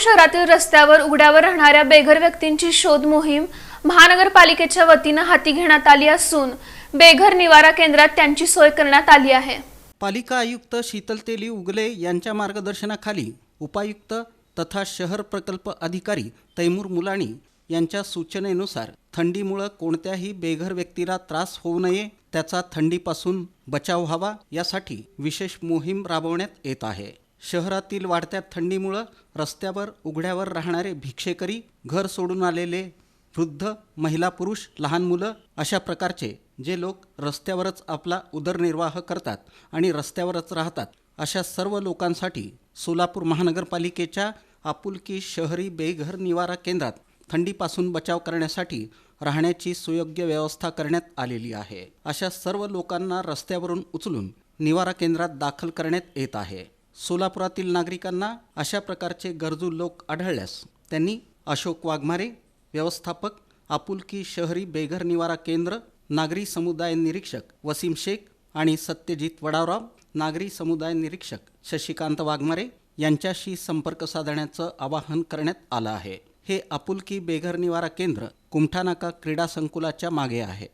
शहरातील रस्त्यावर उघड्यावर राहणाऱ्या बेघर व्यक्तींची शोध मोहीम महानगरपालिकेच्या वतीनं हाती घेण्यात आली असून बेघर निवारा केंद्रात त्यांची सोय करण्यात आली आहे. पालिका आयुक्त शीतल तेली उगले यांच्या मार्गदर्शनाखाली उपायुक्त तथा शहर प्रकल्प अधिकारी तैमूर मुलाणी यांच्या सूचनेनुसार थंडीमुळं कोणत्याही बेघर व्यक्तीला त्रास होऊ नये त्याचा थंडीपासून बचाव व्हावा यासाठी विशेष मोहीम राबवण्यात येत आहे. शहरातील वाढत्या थंडीमुळं रस्त्यावर उघड्यावर राहणारे भिक्षेकरी घर सोडून आलेले वृद्ध महिला पुरुष लहान मुलं अशा प्रकारचे जे लोक रस्त्यावरच आपला उदरनिर्वाह करतात आणि रस्त्यावरच राहतात अशा सर्व लोकांसाठी सोलापूर महानगरपालिकेच्या आपुलकी शहरी बेघर निवारा केंद्रात थंडीपासून बचाव करण्यासाठी राहण्याची सुयोग्य व्यवस्था करण्यात आलेली आहे. अशा सर्व लोकांना रस्त्यावरून उचलून निवारा केंद्रात दाखल करण्यात येत आहे. सोलापुरातील नागरिकांना अशा प्रकारचे गरजू लोक आढळल्यास त्यांनी अशोक वाघमारे व्यवस्थापक आपुलकी शहरी बेघर निवारा केंद्र नागरी समुदाय निरीक्षक वसीम शेख आणि सत्यजित वडावराव नागरी समुदाय निरीक्षक शशिकांत वाघमारे यांच्याशी संपर्क साधण्याचं आवाहन करण्यात आलं आहे. हे आपुलकी बेघर निवारा केंद्र कुमठानाका क्रीडा संकुलाच्या मागे आहे.